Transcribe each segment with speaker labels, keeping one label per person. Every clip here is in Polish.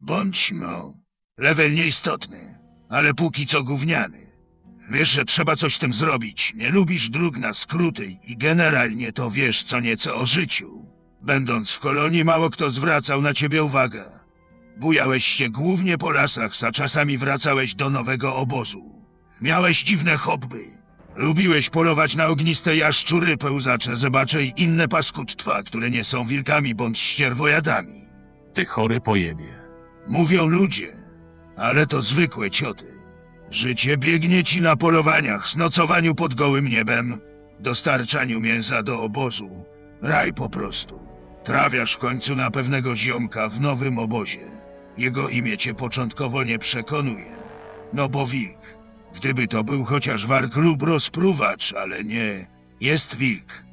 Speaker 1: Bądź no, level nieistotny, ale póki co gówniany. Wiesz, że trzeba coś z tym zrobić. Nie lubisz dróg na skróty i generalnie to wiesz co nieco o życiu. Będąc w kolonii, mało kto zwracał na ciebie uwagę. Bujałeś się głównie po lasach, a czasami wracałeś do nowego obozu. Miałeś dziwne hobby. Lubiłeś polować na ogniste jaszczury, pełzacze, zebacze i inne paskudstwa, które nie są wilkami bądź ścierwojadami.
Speaker 2: Ty chory pojebie.
Speaker 1: Mówią ludzie, ale to zwykłe cioty. Życie biegnie ci na polowaniach, snocowaniu pod gołym niebem, dostarczaniu mięsa do obozu. Raj po prostu. Trafiasz w końcu na pewnego ziomka w nowym obozie. Jego imię cię początkowo nie przekonuje. No bo wilk. Gdyby to był chociaż wark lub rozpruwacz, ale nie. Jest wilk.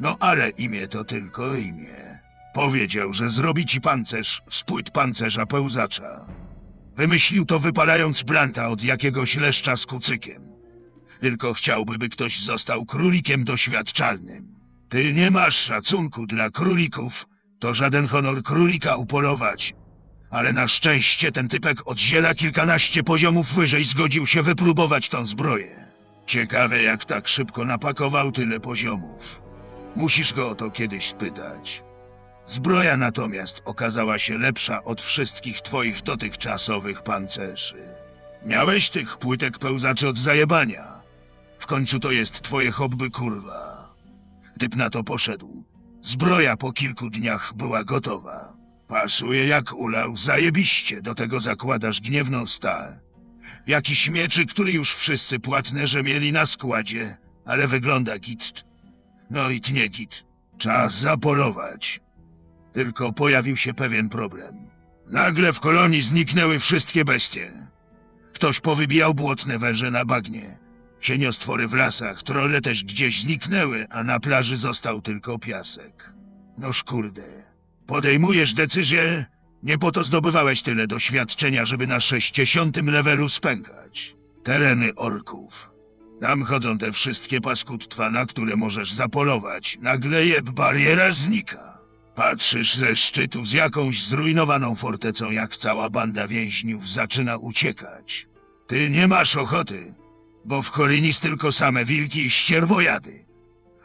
Speaker 1: No ale imię to tylko imię. Powiedział, że zrobi ci pancerz z płyt pancerza pełzacza. Wymyślił to wypalając blanta od jakiegoś leszcza z kucykiem. Tylko chciałby, by ktoś został królikiem doświadczalnym. Ty nie masz szacunku dla królików, to żaden honor królika upolować. Ale na szczęście ten typek od ziela kilkanaście poziomów wyżej zgodził się wypróbować tą zbroję. Ciekawe, jak tak szybko napakował tyle poziomów. Musisz go o to kiedyś spytać. Zbroja natomiast okazała się lepsza od wszystkich twoich dotychczasowych pancerzy. Miałeś tych płytek pełzaczy od zajebania. W końcu to jest twoje hobby, kurwa. Typ na to poszedł. Zbroja po kilku dniach była gotowa. Pasuje jak ulał, zajebiście, do tego zakładasz gniewną stal. Jakiś mieczy, który już wszyscy płatnerze mieli na składzie, ale wygląda git. No i tnie git. Czas zapolować. Tylko pojawił się pewien problem. Nagle w kolonii zniknęły wszystkie bestie. Ktoś powybijał błotne węże na bagnie. Cieniostwory w lasach, trole też gdzieś zniknęły, a na plaży został tylko piasek. Noż kurde. Podejmujesz decyzję? Nie po to zdobywałeś tyle doświadczenia, żeby na 60 levelu spękać. Tereny orków. Tam chodzą te wszystkie paskudtwa, na które możesz zapolować. Nagle jeb bariera znika. Patrzysz ze szczytu z jakąś zrujnowaną fortecą, jak cała banda więźniów zaczyna uciekać. Ty nie masz ochoty, bo w Korinis tylko same wilki i ścierwojady.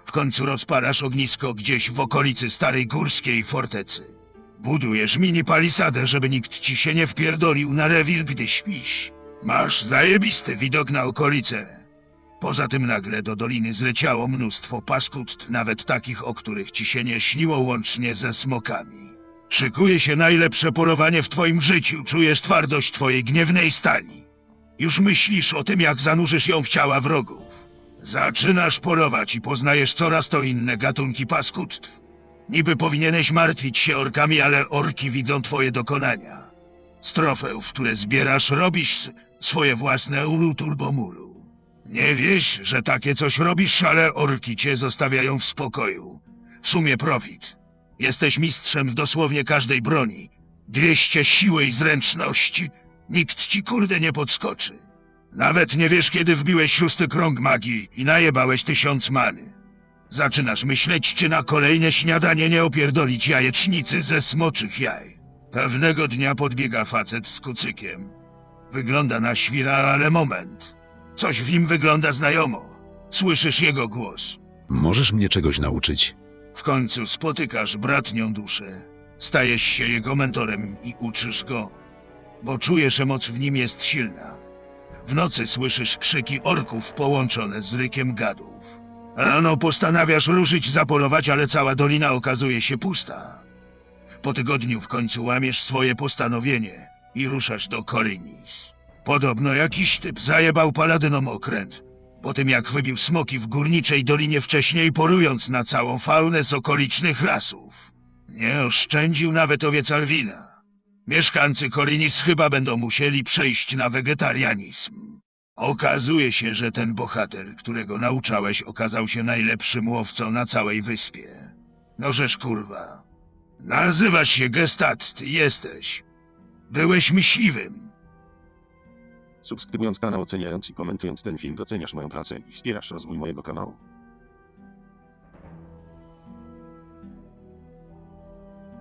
Speaker 1: W końcu rozpalasz ognisko gdzieś w okolicy starej górskiej fortecy. Budujesz mini palisadę, żeby nikt ci się nie wpierdolił na rewir, gdy śpisz. Masz zajebisty widok na okolice. Poza tym nagle do doliny zleciało mnóstwo paskudstw, nawet takich, o których ci się nie śniło łącznie ze smokami. Szykuje się najlepsze polowanie w twoim życiu, czujesz twardość twojej gniewnej stali. Już myślisz o tym, jak zanurzysz ją w ciała wrogów. Zaczynasz polować i poznajesz coraz to inne gatunki paskudstw. Niby powinieneś martwić się orkami, ale orki widzą twoje dokonania. Z trofeów, które zbierasz, robisz swoje własne ulu turbomulu. Nie wieś, że takie coś robisz, ale orki cię zostawiają w spokoju. W sumie profit. Jesteś mistrzem w dosłownie każdej broni. 200 siły i zręczności. Nikt ci kurde nie podskoczy. Nawet nie wiesz, kiedy wbiłeś szósty krąg magii i najebałeś tysiąc many. Zaczynasz myśleć, czy na kolejne śniadanie nie opierdolić jajecznicy ze smoczych jaj. Pewnego dnia podbiega facet z kucykiem. Wygląda na świra, ale moment. Coś w nim wygląda znajomo. Słyszysz jego głos.
Speaker 2: Możesz mnie czegoś nauczyć?
Speaker 1: W końcu spotykasz bratnią duszę. Stajesz się jego mentorem i uczysz go, bo czujesz, że moc w nim jest silna. W nocy słyszysz krzyki orków połączone z rykiem gadów. Rano postanawiasz ruszyć zapolować, ale cała dolina okazuje się pusta. Po tygodniu w końcu łamiesz swoje postanowienie i ruszasz do Korinis. Podobno jakiś typ zajebał paladynom okręt, po tym jak wybił smoki w górniczej dolinie wcześniej polując na całą faunę z okolicznych lasów. Nie oszczędził nawet owiec Alwina. Mieszkańcy Korinis chyba będą musieli przejść na wegetarianizm. Okazuje się, że ten bohater, którego nauczałeś, okazał się najlepszym łowcą na całej wyspie. No żeż kurwa. Nazywasz się Gestat, ty jesteś. Byłeś myśliwym.
Speaker 3: Subskrybując kanał, oceniając i komentując ten film doceniasz moją pracę i wspierasz rozwój mojego kanału.